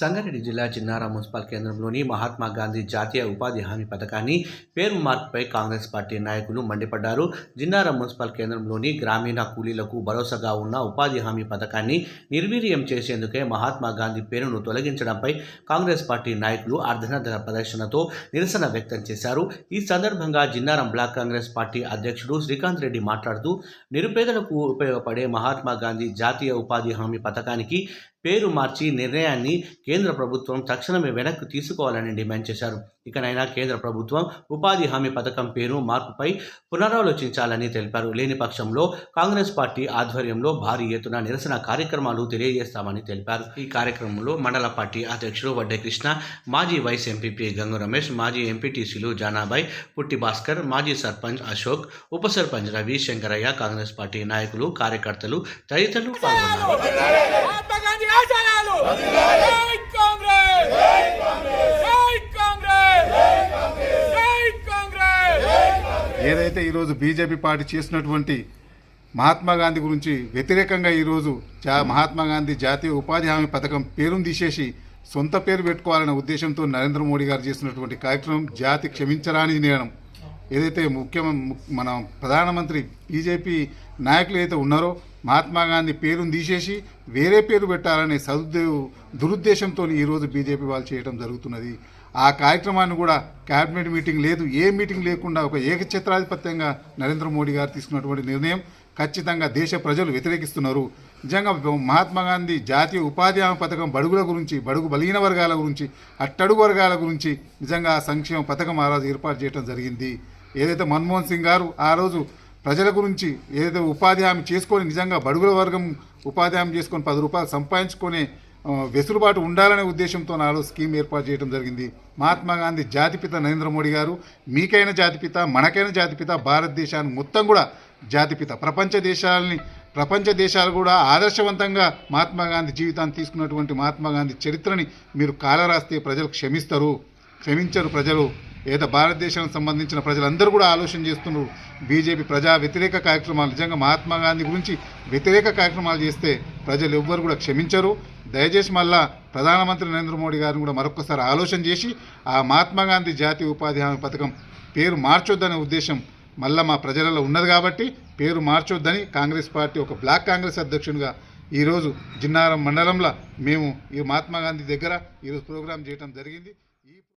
సంగారెడ్డి జిల్లా చిన్నారం మున్సిపల్ కేంద్రంలోని మహాత్మా గాంధీ జాతీయ ఉపాధి హామీ పథకాన్ని పేరు మార్పుపై కాంగ్రెస్ పార్టీ నాయకులు మండిపడ్డారు. జిన్నారా మున్సిపల్ కేంద్రంలోని గ్రామీణ కూలీలకు భరోసాగా ఉన్న ఉపాధి హామీ పథకాన్ని నిర్వీర్యం చేసేందుకే మహాత్మా గాంధీ పేరును తొలగించడంపై కాంగ్రెస్ పార్టీ నాయకులు అర్ధనర్ధన ప్రదర్శనతో నిరసన వ్యక్తం చేశారు. ఈ సందర్భంగా జిన్నారం బ్లాక్ కాంగ్రెస్ పార్టీ అధ్యక్షుడు శ్రీకాంత్ రెడ్డి మాట్లాడుతూ నిరుపేదలకు ఉపయోగపడే మహాత్మా గాంధీ జాతీయ ఉపాధి హామీ పథకానికి పేరు మార్చి నిర్ణయాన్ని కేంద్ర ప్రభుత్వం తక్షణమే వెనక్కి తీసుకోవాలని డిమాండ్ చేశారు. ఇకనైనా కేంద్ర ప్రభుత్వం ఉపాధి హామీ పథకం పేరు మార్పుపై పునరాలోచించాలని తెలిపారు లేని పక్షంలో కాంగ్రెస్ పార్టీ ఆధ్వర్యంలో భారీ ఎత్తున నిరసన కార్యక్రమాలు తెలియజేస్తామని తెలిపారు ఈ కార్యక్రమంలో మండల పార్టీ అధ్యక్షుడు వడ్డే కృష్ణ మాజీ వైస్ ఎంపీపీ గంగు రమేష్ మాజీ ఎంపీటీసీలు జానాబాయ్ పుట్టి భాస్కర్ మాజీ సర్పంచ్ అశోక్ ఉప సర్పంచ్ రవి శంకరయ్య కాంగ్రెస్ పార్టీ నాయకులు కార్యకర్తలు తదితరులు పాల్గొన్నారు ఏదైతే ఈరోజు బీజేపీ పార్టీ చేసినటువంటి మహాత్మా గాంధీ గురించి వ్యతిరేకంగా ఈరోజు జా మహాత్మా గాంధీ జాతీయ ఉపాధి హామీ పథకం పేరును తీసేసి సొంత పేరు పెట్టుకోవాలనే ఉద్దేశంతో నరేంద్ర మోడీ గారు చేసినటువంటి కార్యక్రమం జాతి క్షమించరాని నేరం ఏదైతే ముఖ్య మన ప్రధానమంత్రి బీజేపీ నాయకులు ఏదైతే ఉన్నారో మహాత్మా గాంధీ పేరును తీసేసి వేరే పేరు పెట్టాలనే సదుద్దేవ దురుద్దేశంతో ఈరోజు బీజేపీ వాళ్ళు చేయడం జరుగుతున్నది. ఆ కార్యక్రమాన్ని కూడా క్యాబినెట్ మీటింగ్ లేదు ఏ మీటింగ్ లేకుండా ఒక ఏకఛత్రాధిపత్యంగా నరేంద్ర మోడీ గారు తీసుకున్నటువంటి నిర్ణయం ఖచ్చితంగా దేశ ప్రజలు వ్యతిరేకిస్తున్నారు. నిజంగా మహాత్మా గాంధీ జాతీయ ఉపాధి హామీ పథకం బడుగుల గురించి బడుగు బలహీన వర్గాల గురించి అట్టడుగు వర్గాల గురించి నిజంగా సంక్షేమ పథకం ఆ రోజు ఏర్పాటు చేయడం జరిగింది. ఏదైతే మన్మోహన్ సింగ్ గారు ఆ రోజు ప్రజల గురించి ఏదైతే ఉపాధి హామీ చేసుకొని నిజంగా బడుగుల వర్గం ఉపాధి హామీ చేసుకొని పది రూపాయలు సంపాదించుకునే వెసులుబాటు ఉండాలనే ఉద్దేశంతో నాలో స్కీమ్ ఏర్పాటు చేయడం జరిగింది. మహాత్మా గాంధీ జాతిపిత నరేంద్ర మోడీ గారు మీకైన జాతిపిత మనకైన జాతిపిత భారతదేశాన్ని మొత్తం కూడా జాతిపిత. ప్రపంచ దేశాలని ప్రపంచ దేశాలు కూడా ఆదర్శవంతంగా మహాత్మా గాంధీ జీవితాన్ని తీసుకున్నటువంటి మహాత్మా గాంధీ చరిత్రని మీరు కాలరాస్తే ప్రజలు క్షమిస్తారు. క్షమించరు ప్రజలు. ఏదో భారతదేశానికి సంబంధించిన ప్రజలందరూ కూడా ఆలోచన చేస్తున్నారు. బీజేపీ ప్రజా వ్యతిరేక కార్యక్రమాలు నిజంగా మహాత్మా గాంధీ గురించి వ్యతిరేక కార్యక్రమాలు చేస్తే ప్రజలు ఎవ్వరు కూడా క్షమించరు. దయచేసి మళ్ళా ప్రధానమంత్రి నరేంద్ర మోడీ గారిని కూడా మరొకసారి ఆలోచన చేసి ఆ మహాత్మా గాంధీ జాతీయ ఉపాధి హామీ పథకం పేరు మార్చొద్దనే ఉద్దేశం మళ్ళా మా ప్రజలలో ఉన్నది కాబట్టి పేరు మార్చొద్దని కాంగ్రెస్ పార్టీ ఒక బ్లాక్ కాంగ్రెస్ అధ్యక్షునిగా ఈరోజు జిన్నారం మండలంలో మేము ఈ మహాత్మా గాంధీ దగ్గర ఈరోజు ప్రోగ్రాం చేయడం జరిగింది.